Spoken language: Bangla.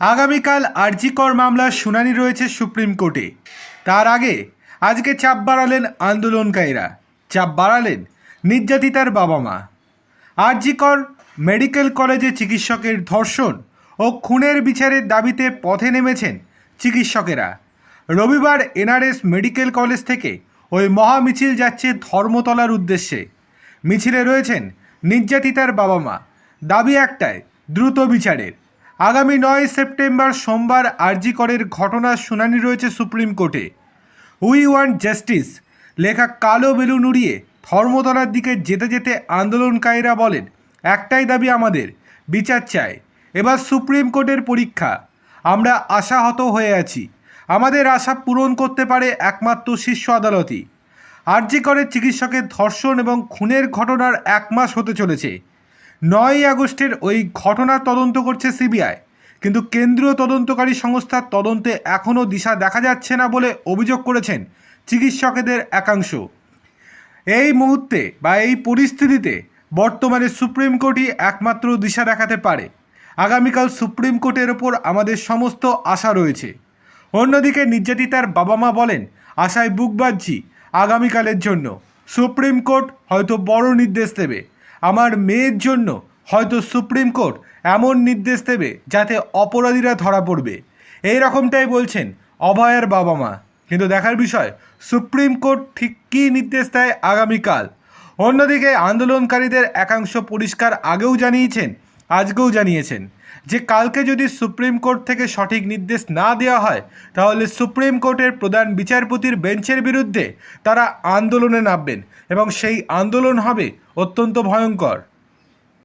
আগামীকাল আরজিকর মামলার শুনানি রয়েছে সুপ্রিম কোর্টে। তার আগে আজকে চাপ বাড়ালেন আন্দোলনকারীরা। চাপ বাড়ালেন নির্যাতিতার বাবা মা আরজিকর মেডিকেল কলেজে চিকিৎসকের ধর্ষণ ও খুনের বিচারের দাবিতে পথে নেমেছেন চিকিৎসকেরা। রবিবার এনআরএস মেডিকেল কলেজ থেকে ওই মহামিছিল যাচ্ছে ধর্মতলার উদ্দেশ্যে। মিছিলে রয়েছেন নির্যাতিতার বাবা মা দাবি একটাই, দ্রুত বিচারের। আগামী নয় সেপ্টেম্বর সোমবার আরজি করের ঘটনার শুনানি রয়েছে সুপ্রিম কোর্টে। উই ওয়ান্ট জাস্টিস, লেখা কালো বেলুন উড়িয়ে ধর্মতলার দিকে যেতে যেতে আন্দোলনকারীরা বলেন, একটাই দাবি আমাদের, বিচার চাই। এবার সুপ্রিম কোর্টের পরীক্ষা। আমরা আশাহত হয়ে আছি। আমাদের আশা পূরণ করতে পারে একমাত্র শীর্ষ আদালতই। আরজি করে চিকিৎসকের ধর্ষণ এবং খুনের ঘটনার এক মাস হতে চলেছে। নয়ই আগস্টের ওই ঘটনার তদন্ত করছে সিবিআই। কিন্তু কেন্দ্রীয় তদন্তকারী সংস্থার তদন্তে এখনও দিশা দেখা যাচ্ছে না বলে অভিযোগ করেছেন চিকিৎসকেদের একাংশ। এই মুহূর্তে বা এই পরিস্থিতিতে বর্তমানে সুপ্রিম কোর্টই একমাত্র দিশা দেখাতে পারে। আগামীকাল সুপ্রিম কোর্টের ওপর আমাদের সমস্ত আশা রয়েছে। অন্যদিকে নির্যাতিতার বাবা মা বলেন, আশায় বুক বাঁধছি আগামীকালের জন্য। সুপ্রিম কোর্ট হয়তো বড় নির্দেশ দেবে। আমার মেয়ের জন্য হয়তো সুপ্রিম কোর্ট এমন নির্দেশ দেবে যাতে অপরাধীরা ধরা পড়বে। এই রকমটাই বলছেন অভয়ের বাবা মা। কিন্তু দেখার বিষয়, সুপ্রিম কোর্ট ঠিক কী নির্দেশ দেয় আগামীকাল? অন্যদিকে আন্দোলনকারীদের একাংশ পরিষ্কার আগেও জানিয়েছেন আজকেও জানিয়েছেন যে কালকে যদি সুপ্রিম কোর্ট থেকে সঠিক নির্দেশ না দেওয়া হয়, তাহলে সুপ্রিম কোর্টের প্রধান বিচারপতির বেঞ্চের বিরুদ্ধে তারা আন্দোলনে নামবেন এবং সেই আন্দোলন হবে অত্যন্ত ভয়ঙ্কর।